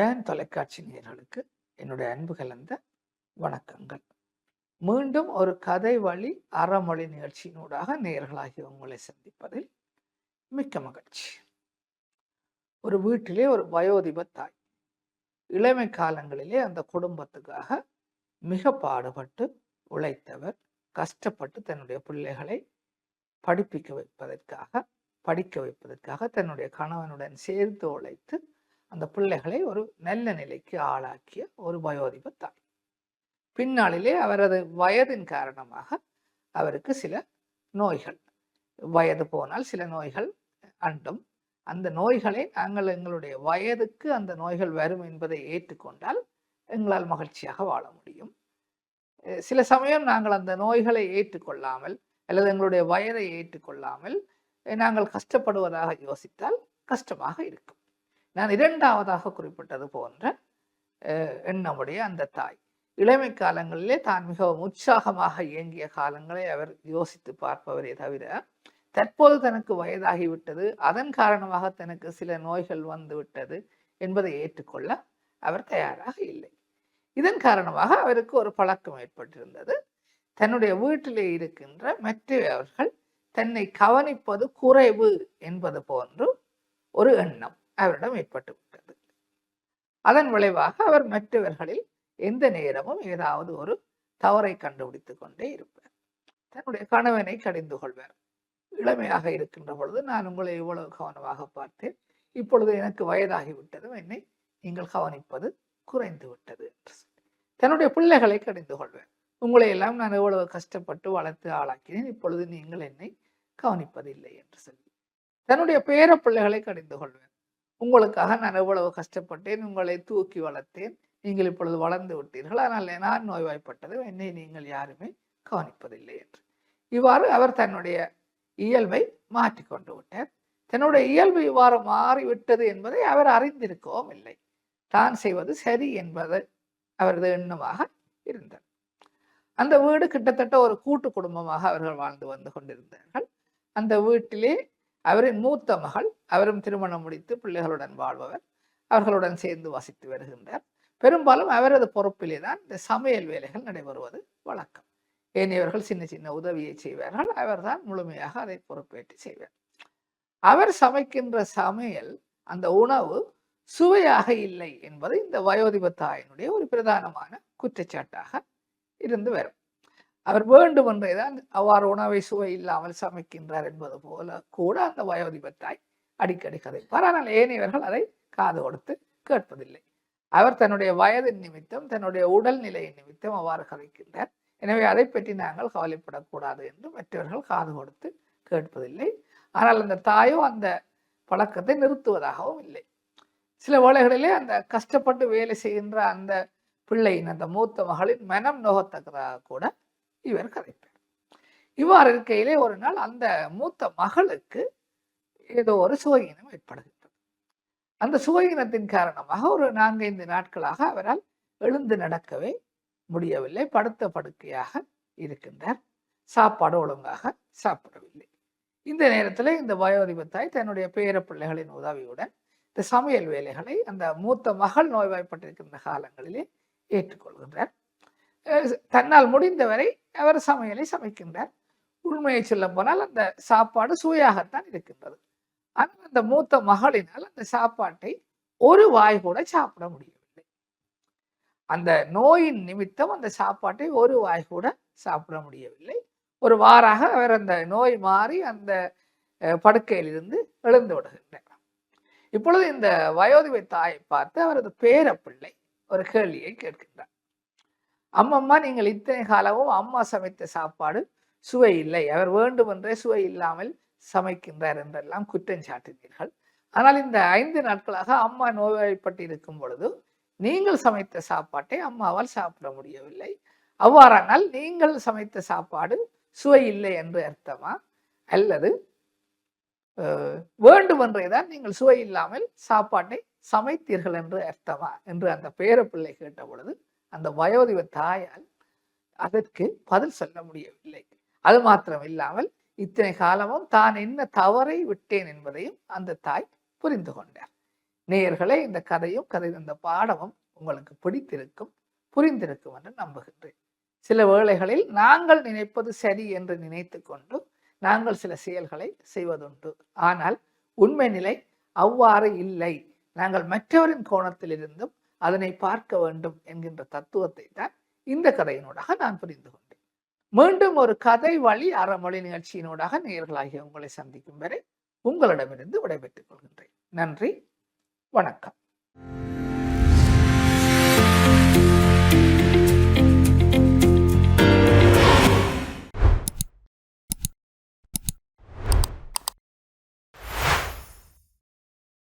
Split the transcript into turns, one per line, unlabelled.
Tan தொலைக்காட்சி நேர்களுக்கு என்னுடைய அன்பு கலந்த வணக்கங்கள். மீண்டும் ஒரு கதை வழி அறமொழி நிகழ்ச்சியினூடாக நேர்களாகி உங்களை சந்திப்பதில் மிக்க மகிழ்ச்சி. ஒரு வீட்டிலே ஒரு வயோதிப தாய். இளமை காலங்களிலே அந்த குடும்பத்துக்காக மிக பாடுபட்டு உழைத்தவர் கஷ்டப்பட்டு தன்னுடைய பிள்ளைகளை படிப்பிக்க வைப்பதற்காக படிக்க வைப்பதற்காக தன்னுடைய கணவனுடன் சேர்த்து உழைத்து அந்த பிள்ளைகளை ஒரு நல்ல நிலைக்கு ஆளாக்கிய ஒரு வயோதிப தாய் பின்னாளிலே அவரது வயதின் காரணமாக அவருக்கு சில நோய்கள். வயது போனால் சில நோய்கள் அண்டும். அந்த நோய்களை நாங்கள் எங்களுடைய வயதுக்கு அந்த நோய்கள் வரும் என்பதை ஏற்றுக்கொண்டால் எங்களால் மகிழ்ச்சியாக வாழ முடியும். சில சமயம் நாங்கள் அந்த நோய்களை ஏற்றுக்கொள்ளாமல் அல்லது எங்களுடைய வயதை ஏற்றுக்கொள்ளாமல் நாங்கள் கஷ்டப்படுவதாக யோசித்தால் கஷ்டமாக இருக்கும். நான் இரண்டாவதாக குறிப்பிட்டது போன்ற எண்ணமுடைய அந்த தாய். இளமை காலங்களிலே தான் மிகவும் உற்சாகமாக இயங்கிய காலங்களை அவர் யோசித்து பார்ப்பவரே தவிர தற்போது தனக்கு வயதாகிவிட்டது அதன் காரணமாக தனக்கு சில நோய்கள் வந்துவிட்டது என்பதை ஏற்றுக்கொள்ள அவர் தயாராக இல்லை. இதன் காரணமாக அவருக்கு ஒரு பழக்கம் ஏற்பட்டிருந்தது. தன்னுடைய வீட்டிலே இருக்கின்ற மற்றவர்கள் தன்னை கவனிப்பது குறைவு என்பது போன்று ஒரு எண்ணம். அவரிடம் ஏற்பட்டு விட்டது. அதன் விளைவாக அவர் மற்றவர்களில் எந்த நேரமும் ஏதாவது ஒரு தவறை கண்டுபிடித்துக் கொண்டே இருப்பார். தன்னுடைய கணவனை கடிந்து கொள்வார். இளமையாக இருக்கின்ற பொழுது நான் உங்களை இவ்வளவு கவனமாக பார்த்தேன். இப்பொழுது எனக்கு வயதாகிவிட்டதும் என்னை நீங்கள் கவனிப்பது குறைந்து விட்டது என்று சொல்லி தன்னுடைய பிள்ளைகளை கடிந்து கொள்வேன். உங்களை எல்லாம் நான் எவ்வளவு கஷ்டப்பட்டு வளர்த்து ஆளாக்கினேன். இப்பொழுது நீங்கள் என்னை கவனிப்பதில்லை என்று சொல்லி தன்னுடைய பேர பிள்ளைகளை கடிந்து கொள்வேன். உங்களுக்காக நான் எவ்வளவு கஷ்டப்பட்டேன் உங்களை தூக்கி வளர்த்தேன் நீங்கள் இப்பொழுது வளர்ந்து விட்டீர்கள். ஆனால் நான் நோய்வாய்ப்பட்டது என்னை நீங்கள் யாருமே கவனிப்பதில்லை என்று. இவ்வாறு அவர் தன்னுடைய இயல்பை மாற்றி கொண்டு விட்டார். தன்னுடைய இயல்பு இவ்வாறு மாறிவிட்டது என்பதை அவர் அறிந்திருக்கவும் இல்லை. தான் செய்வது சரி என்பது அவரது எண்ணமாக இருந்தது. அந்த வீடு கிட்டத்தட்ட ஒரு கூட்டு குடும்பமாக அவர்கள் வாழ்ந்து வந்து கொண்டிருந்தார்கள். அந்த வீட்டிலே அவரின் மூத்த மகள் அவரும் திருமணம் முடித்து பிள்ளைகளுடன் வாழ்பவர் அவர்களுடன் சேர்ந்து வசித்து வருகின்றார். பெரும்பாலும் அவரது பொறுப்பிலே தான் இந்த சமையல் வேலைகள் நடைபெறுவது வழக்கம். ஏனையவர்கள் சின்ன சின்ன உதவியை செய்வார்கள் அவர்தான் முழுமையாக அதை பொறுப்பேற்று செய்வார். அவர் சமைக்கின்ற சமையல் அந்த உணவு சுவையாக இல்லை என்பது இந்த வயோதிப தாயினுடைய ஒரு பிரதானமான குற்றச்சாட்டாக இருந்து வரும். அவர் வேண்டும் என்றேதான் அவ்வாறு உணவை சுவை இல்லாமல் சமைக்கின்றார் என்பது போல கூட அந்த வயோதிபர் தாய் அடிக்கடி கதைப்பார். ஆனால் ஏனையவர்கள் அதை காது கொடுத்து கேட்பதில்லை. அவர் தன்னுடைய வயதின் நிமித்தம் தன்னுடைய உடல் நிலையின் நிமித்தம் அவ்வாறு கதைக்கின்றார். எனவே அதை பற்றி நாங்கள் கவலைப்படக்கூடாது என்று மற்றவர்கள் காது கொடுத்து கேட்பதில்லை. ஆனால் அந்த தாயோ அந்த பழக்கத்தை நிறுத்துவதாகவும் இல்லை. சில வேளைகளிலே அந்த கஷ்டப்பட்டு வேலை செய்கின்ற அந்த பிள்ளையின் அந்த மூத்த மகளின் மனம் நோகத்தக்கதாக கூட இவர் கதைப்பார் இவ்வாறு இருக்கையிலே ஒரு நாள் அந்த மூத்த மகளுக்கு ஏதோ ஒரு சுவையினம் ஏற்படுகின்றது. அந்த சுவையினத்தின் காரணமாக ஒரு நான்கைந்து நாட்களாக அவரால் எழுந்து நடக்கவே முடியவில்லை. படுத்த படுக்கையாக இருக்கின்றார். சாப்பாடு ஒழுங்காக சாப்பிடவில்லை. இந்த நேரத்தில் இந்த வயோதிப தாய் தன்னுடைய பேர பிள்ளைகளின் உதவியுடன் இந்த சமையல் வேலைகளை அந்த மூத்த மகள் நோய்வாய்ப்பட்டிருக்கின்ற காலங்களிலே ஏற்றுக்கொள்கின்றார். தன்னால் முடிந்தவரை அவர் சமையலை சமைக்கின்றார். உண்மையை சொல்ல போனால் அந்த சாப்பாடு சுவையாகத்தான் இருக்கின்றது. ஆனால் அந்த மூத்த மகளினால் அந்த சாப்பாட்டை ஒரு வாய் கூட சாப்பிட முடியவில்லை. அந்த நோயின் நிமித்தம் அந்த சாப்பாட்டை ஒரு வாய் கூட சாப்பிட முடியவில்லை. ஒரு வாராக அவர் அந்த நோய் மாறி அந்த படுக்கையிலிருந்து எழுந்து விடுகின்றார். இப்பொழுது இந்த வயோதிப தாயை பார்த்து அவரது பேரப்பிள்ளை ஒரு கேள்வியை கேட்கின்றார். அம்மம்மா நீங்கள் இத்தனை காலமும் அம்மா சமைத்த சாப்பாடு சுவை இல்லை. அவர் வேண்டுமென்றே சுவை இல்லாமல் சமைக்கின்றார் என்றெல்லாம் குற்றம் சாட்டினீர்கள் ஆனால் இந்த ஐந்து நாட்களாக அம்மா நோய்வாய்ப்பட்டு இருக்கும் பொழுது நீங்கள் சமைத்த சாப்பாட்டை அம்மாவால் சாப்பிட முடியவில்லை. அவ்வாறானால் நீங்கள் சமைத்த சாப்பாடு சுவை இல்லை என்று அர்த்தமா? அல்லது வேண்டுமென்றே தான் நீங்கள் சுவை இல்லாமல் சாப்பாட்டை சமைத்தீர்கள் என்று அர்த்தமா? என்று அந்த பேரப்பிள்ளை கேட்ட பொழுது அந்த வயோதிப தாயால் அதற்கு பதில் சொல்ல முடியவில்லை. அது மாத்திரம் இல்லாமல் இத்தனை காலமும் தான் என்ன தவறை விட்டேன் என்பதையும் அந்த தாய் புரிந்து கொண்டார். நேயர்களே இந்த கதையும் கதை இந்த பாடமும் உங்களுக்கு பிடித்திருக்கும் புரிந்திருக்கும் என்று நம்புகின்றேன். சில வேளைகளில் நாங்கள் நினைப்பது சரி என்று நினைத்து கொண்டு நாங்கள் சில செயல்களை செய்வதுண்டு. ஆனால் உண்மை நிலை அவ்வாறு இல்லை. நாங்கள் மற்றவரின் கோணத்திலிருந்தும் அதனை பார்க்க வேண்டும் என்கின்ற தத்துவத்தை தான் இந்த கதையினூடாக நான் புரிந்து கொண்டேன். மீண்டும் ஒரு கதை வழி அறமொழி நிகழ்ச்சியினூடாக நேர்களாகிய உங்களை சந்திக்கும் வரை உங்களிடமிருந்து விடைபெற்றுக் கொள்கின்றேன். நன்றி வணக்கம்.